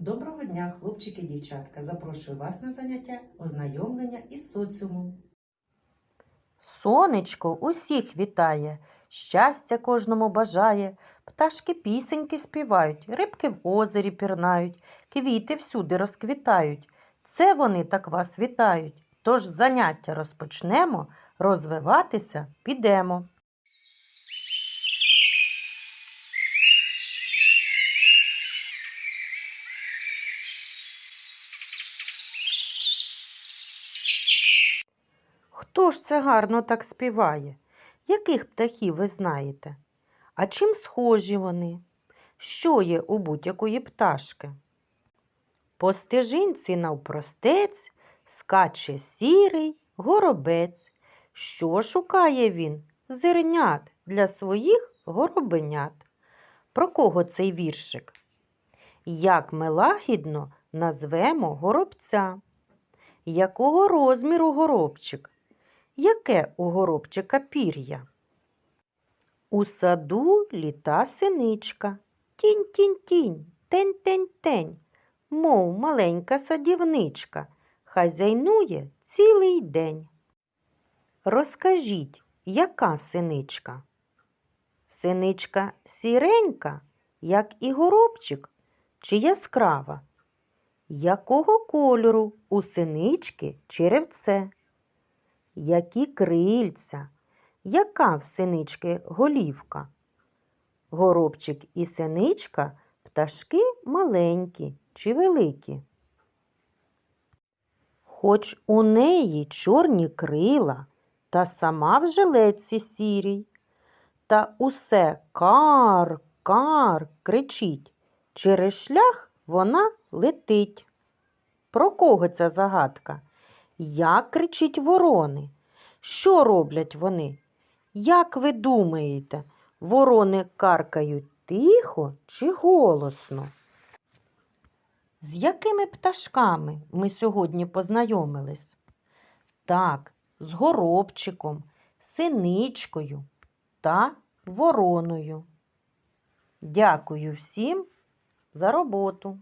Доброго дня, хлопчики і дівчатка. Запрошую вас на заняття ознайомлення із соціумом. Сонечко усіх вітає, щастя кожному бажає. Пташки пісеньки співають, рибки в озері пірнають, квіти всюди розквітають. Це вони так вас вітають. Тож заняття розпочнемо, розвиватися підемо. Хто ж це гарно так співає? Яких птахів ви знаєте? А чим схожі вони? Що є у будь-якої пташки? По стежинці навпростець скаче сірий горобець. Що шукає він? Зернят для своїх горобенят. Про кого цей віршик? Як ми лагідно назвемо горобця? Якого розміру горобчик? Яке у горобчика пір'я? У саду літа синичка. Тінь-тінь-тінь, тень-тень-тень, мов маленька садівничка, хазяйнує цілий день. Розкажіть, яка синичка? Синичка сіренька, як і горобчик, чи яскрава? Якого кольору у синички черевце? Які крильця, яка в синички голівка? Горобчик і синичка пташки маленькі чи великі. Хоч у неї чорні крила, та сама в жилетці сірій, та усе кар, кар кричить, через шлях вона летить. Про кого ця загадка? Як кричить ворони? Що роблять вони? Як ви думаєте, ворони каркають тихо чи голосно? З якими пташками ми сьогодні познайомились? Так, з горобчиком, синичкою та вороною. Дякую всім за роботу.